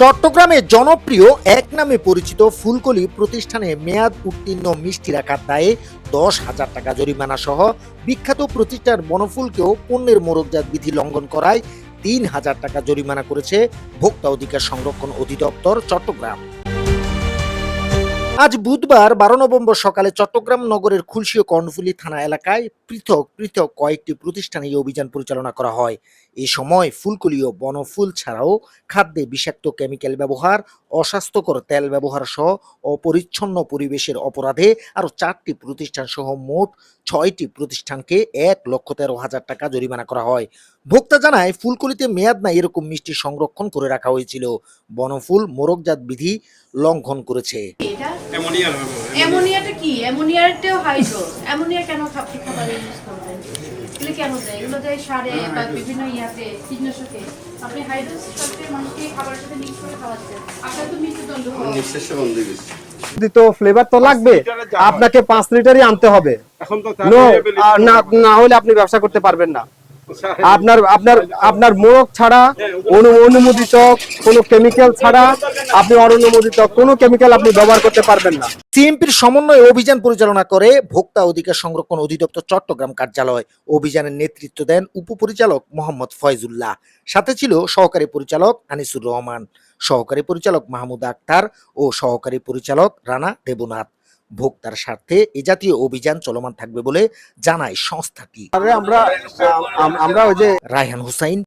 চট্টগ্রামে জনপ্রিয়, এক নামে পরিচিত ফুলকলি প্রতিষ্ঠানে মেয়াদ উত্তীর্ণ মিষ্টি রাখার দায়ে দশ হাজার টাকা জরিমানা সহ বিখ্যাত প্রতিষ্ঠান বনফুলকেও পণ্যের মোরকজাত বিধি লঙ্ঘন করায় তিন হাজার টাকা জরিমানা করেছে ভোক্তা অধিকার সংরক্ষণ অধিদপ্তর চট্টগ্রাম। আজ বুধবার বারো নভেম্বর সকালে চট্টগ্রাম নগরের খুলশী ও কর্ণফুলী থানা এলাকায় পৃথক পৃথক কয়েকটি প্রতিষ্ঠানে এই অভিযান পরিচালনা করা হয়। এ সময় ফুলকলি ও বনফুল ছাড়াও খাদ্যে বিষাক্ত কেমিক্যাল ব্যবহার, অস্বাস্থ্যকর তেল ব্যবহার সহ অপরিচ্ছন্ন পরিবেশের অপরাধে আরও চারটি প্রতিষ্ঠান সহ মোট ছয়টি প্রতিষ্ঠানকে এক লক্ষ তেরো হাজার টাকা জরিমানা করা হয়। ভোক্তা জানায়, ফুলকলিতে মেয়াদ নাই এরকম মিষ্টি সংরক্ষণ করে রাখা হয়েছিল। বনফুল মোরকজাত বিধি লঙ্ঘন করেছে। অ্যামোনিয়াটা কি? অ্যামোনিয়াটাও হাইড্রো। অ্যামোনিয়া কেন খাবারে ইউজ করবেন? এগুলো কেন দেয়? এগুলো দেয় সারে বা বিভিন্ন ইয়াতে কীটনাশকে। আপনি হাইড্রোস সাথে মানুষকে খাবারের সাথে মিক্স করে খাওয়াচ্ছেন আপনার তো মৃত্যুদণ্ড ফ্লেভার লাগবে হয়। আপনাকে পাঁচ লিটারই আনতে হবে। এখন তো নো না না হলে আপনি ব্যবসা করতে পারবেন না। আপনার আপনার আপনার মোড়ক ছাড়া, অনু- অনুমোদিত কোনো কেমিক্যাল ছাড়া আপনি অননুমোদিত কোনো কেমিক্যাল আপনি ব্যবহার করতে পারবেন না। সিএমপির সমন্বয়ে অভিযান পরিচালনা করে ভোক্তা অধিকার সংরক্ষণ অধিদপ্তর চট্টগ্রাম কার্যালয়। অভিযানের নেতৃত্ব দেন উপপরিচালক মোহাম্মদ ফয়জুল্লাহ। সাথে ছিল সহকারী পরিচালক আনিসুর রহমান, সহকারী পরিচালক মাহমুদ আক্তার ও সহকারী পরিচালক রানা দেবনাথ। ভোক্তার স্বার্থে এ জাতীয় অভিযান চলমান থাকবে বলে জানায় সংস্থাটি আমরা আমরা ওই যে রায়হান হুসাইন